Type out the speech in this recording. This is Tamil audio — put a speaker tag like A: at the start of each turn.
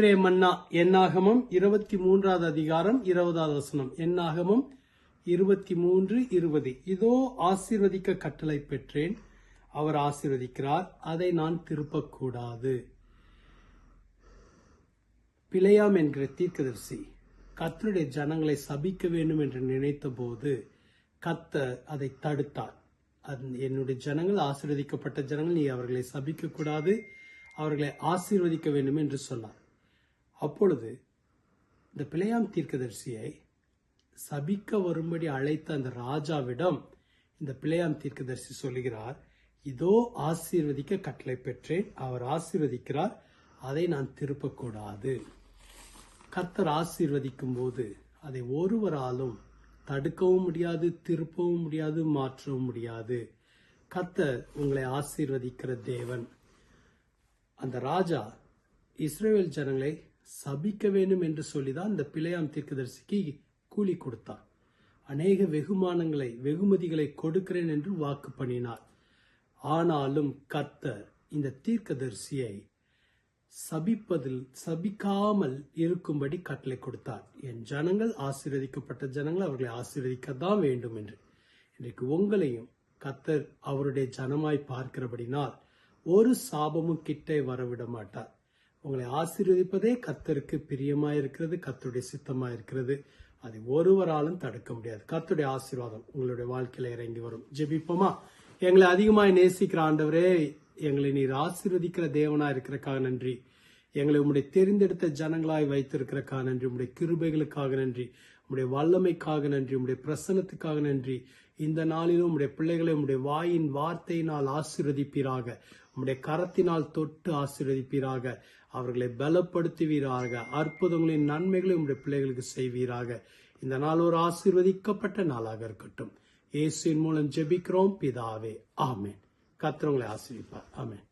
A: இன்றைய மன்னா எண்ணாகமம் இருபத்தி மூன்றாவது அதிகாரம் இருபதாவது வசனம். எண்ணாகமம் இருபத்தி மூன்று இருபது. இதோ ஆசீர்வதிக்க கட்டளை பெற்றேன். அவர் ஆசீர்வதிக்கிறார். அதை நான் திருப்பக்கூடாது. பிழையாம் என்கிற தீர்க்கதரிசி கத்தருடைய ஜனங்களை சபிக்க வேண்டும் என்று நினைத்த போது கத்தர் அதை தடுத்தார். என்னுடைய ஜனங்கள் ஆசீர்வதிக்கப்பட்ட ஜனங்கள் நீ அவர்களை சபிக்க கூடாது அவர்களை ஆசீர்வதிக்க வேண்டும் என்று சொன்னார். அப்பொழுது இந்த பிழையாம் தீர்க்கதரிசியை சபிக்க வரும்படி அழைத்த அந்த ராஜாவிடம் இந்த பிழையாம் தீர்க்கதரிசி சொல்லுகிறார் இதோ ஆசீர்வதிக்க கட்டளை பெற்றேன். அவர் ஆசீர்வதிக்கிறார். அதை நான் திருப்பக்கூடாது. கத்தர் ஆசீர்வதிக்கும் போது அதை ஒருவராலும் தடுக்கவும் முடியாது திருப்பவும் முடியாது மாற்றவும் முடியாது. கத்தர் உங்களை ஆசீர்வதிக்கிற தேவன். அந்த ராஜா இஸ்ரேல் ஜனங்களை சபிக்க வேண்டும் என்று சொல்லிதான் இந்த பிழையாம் தீர்க்கதரிசிக்கு கூலி கொடுத்தார் அநேக வெகுமானங்களை வெகுமதிகளை கொடுக்கிறேன் என்று வாக்கு பண்ணினார். ஆனாலும் கர்த்தர் இந்த தீர்க்கதரிசியை சபிப்பதில் சபிக்காமல் இருக்கும்படி கட்டளை கொடுத்தார். என் ஜனங்கள் ஆசீர்வதிக்கப்பட்ட ஜனங்கள் அவர்களை ஆசீர்வதிக்கத்தான் வேண்டும் என்று. இன்றைக்கு உங்களையும் கத்தர் அவருடைய ஜனமாய் பார்க்கிறபடினால் ஒரு சாபமும் கிட்டே வரவிட மாட்டார். உங்களை ஆசீர்வதிப்பதே கத்தருக்கு பிரியமாயிருக்கிறது கத்தருடைய சித்தமாயிருக்கிறது. அதை ஒருவராலும் தடுக்க முடியாது. கத்துடைய ஆசீர்வாதம் உங்களுடைய வாழ்க்கையில இறங்கி வரும். ஜெபிப்போமா? எங்களை அதிகமாய் நேசிக்கிற ஆண்டவரே எங்களை நீர் ஆசீர்வதிக்கிற தேவனா இருக்கிறக்காக நன்றி. எங்களை உம்முடைய தெரிந்தெடுத்த ஜனங்களாய் வைத்திருக்கிறக்காக நன்றி. உம்முடைய கிருபைகளுக்காக நன்றி. உம்முடைய வல்லமைக்காக நன்றி. உம்முடைய பிரசனத்துக்காக நன்றி. இந்த நாளிலும் உம்முடைய பிள்ளைகளை உம்முடைய வாயின் வார்த்தையினால் ஆசீர்வதிப்பீராக. உம்முடைய கரத்தினால் தொட்டு ஆசீர்வதிப்பீராக. அவர்களை பலப்படுத்துவீராக. அற்புதங்களின் நன்மைகளை உம்முடைய பிள்ளைகளுக்கு செய்வீராக. இந்த நாள் ஒரு ஆசீர்வதிக்கப்பட்ட நாளாக இருக்கட்டும். இயேசுவின் மூலம் ஜெபிக்கிறோம். பிதாவே ஆமேன். கத்திரவங்களை ஆசீர்விப்பார் ஆமேன்.